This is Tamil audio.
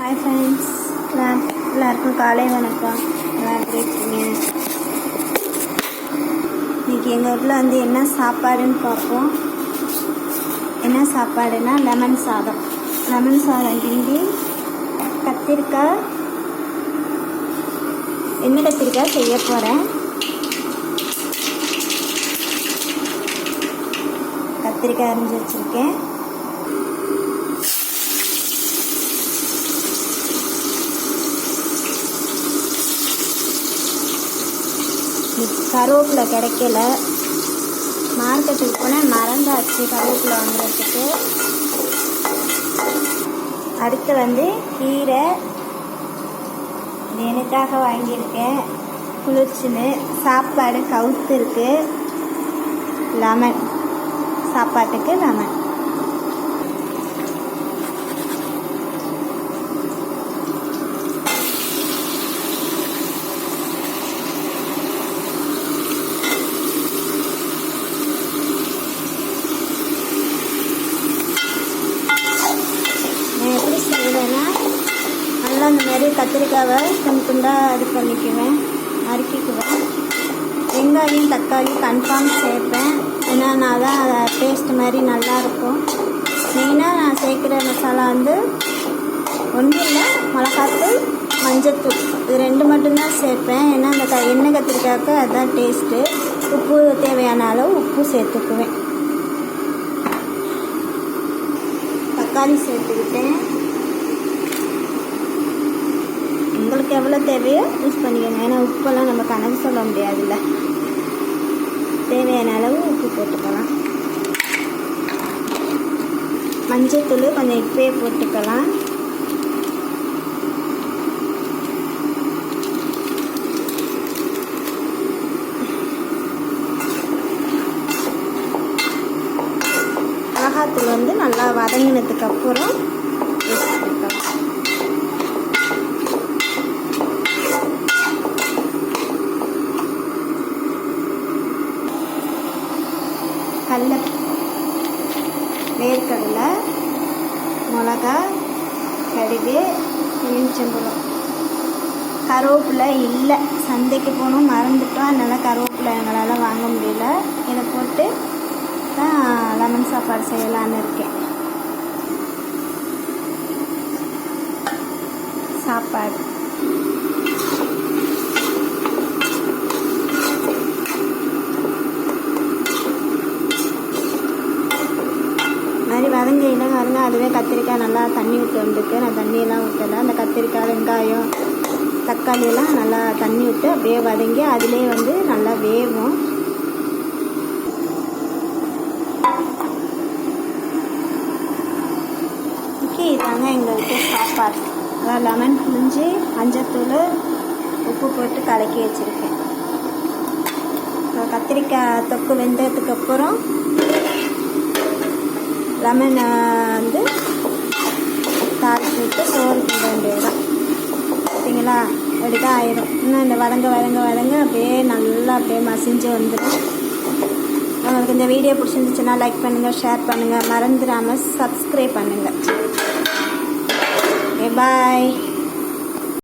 ஹாய் ஃப்ரெண்ட்ஸ் எல்லாம் எல்லாருக்கும் காலை வணக்கம். நல்லா இருக்கீங்க? இன்றைக்கி எங்கள் வீட்டில் வந்து என்ன சாப்பாடுன்னு பார்ப்போம். என்ன சாப்பாடுனா லெமன் சாதம். லெமன் சாதம் கிண்டி கத்திரிக்காய் என்ன கத்திரிக்காய் செய்ய போகிறேன் கத்திரிக்காய் அரிஞ்சு வச்சுருக்கேன். கருவேப்பிலை கிடைக்கல. மார்க்கெட்டுக்கு போனேன். மறந்தாச்சு கருவேப்பிலை வாங்குறதுக்கு. அடுத்து வந்து கீரை. எனக்காக வாங்கியிருக்கேன். குளிர்ச்சின்னு. சாப்பாடு கவுத்து இருக்குது லெமன். சாப்பாட்டுக்கு லெமன். அது கத்திரிக்காவை துண்டு துண்டாக இது பண்ணிக்குவேன் நறுக்கிக்குவேன் வெங்காயம் தக்காளி கன்ஃபார்ம் சேர்ப்பேன். ஏன்னா தான் அதை டேஸ்ட் மாதிரி நல்லாயிருக்கும் மெயினாக நான் சேர்க்குற மசாலா வந்து ஒன்றும் இல்லை மிளகாத்தூள் மஞ்சத்தூள். இது ரெண்டு மட்டும்தான் சேர்ப்பேன். ஏன்னா அந்த க எண்ணெய் கத்திரிக்காய்க்கு அதுதான் டேஸ்ட்டு உப்பு தேவையான அளவு உப்பு சேர்த்துக்குவேன். தக்காளி சேர்த்துக்கிட்டேன். உங்களுக்கு எவ்வளோ தேவையோ யூஸ் பண்ணிக்கோங்க. ஏன்னா உப்பெல்லாம் நம்ம கணக்கு சொல்ல முடியாதுல்ல. தேவையான அளவு உப்பு போட்டுக்கலாம். மஞ்சத்தூள் கொஞ்சம் இப்பயே போட்டுக்கலாம். மிளகாத்தூள் வந்து நல்லா வதங்கினதுக்கு அப்புறம் யூஸ் பண்ணிக்கலாம் கடல வேர்க்கடலை மிளகா கடுகு எலுமிச்சம்பழம். கருவேப்பிலை இல்லை. சந்தைக்கு போகணும் மறந்துட்டோம். அதனால் கருவேப்பிலை எங்களால் வாங்க முடியல. இதை போட்டு தான் லெமன் சாப்பாடு செய்யலான்னு இருக்கேன். சாப்பாடு மாதிரி வதங்கையில் அதுவே கத்திரிக்காய் நல்லா தண்ணி விட்டு வந்துருக்கு. நான் தண்ணியெல்லாம் ஊற்றலை அந்த கத்திரிக்காய் வெங்காயம் தக்காளி எல்லாம் நல்லா தண்ணி விட்டு அப்படியே வதங்கி அதிலே வந்து நல்லா வேகும். ஓகே இதாங்க எங்கள் வீட்டு சாப்பாடு. அதாவது லெமன் புளிஞ்சு மஞ்சத்தூள் உப்பு போட்டு கலக்கி வச்சுருக்கேன். கத்திரிக்காய் தொக்கு வெந்ததுக்கு அப்புறம் லெமனை வந்து தாளிச்சு விட்டு சோறு போட வேண்டியதுதான். பார்த்தீங்களா அப்படி தான் ஆயிரும். இன்னும் இந்த வதங்க வதங்க வதங்க அப்படியே நல்லா அப்படியே மசிஞ்சு வந்துடும் உங்களுக்கு இந்த வீடியோ பிடிச்சிருந்துச்சுன்னா லைக் பண்ணுங்கள் ஷேர் பண்ணுங்கள் மறந்துடாமல் சப்ஸ்கிரைப் பண்ணுங்கள் பாய்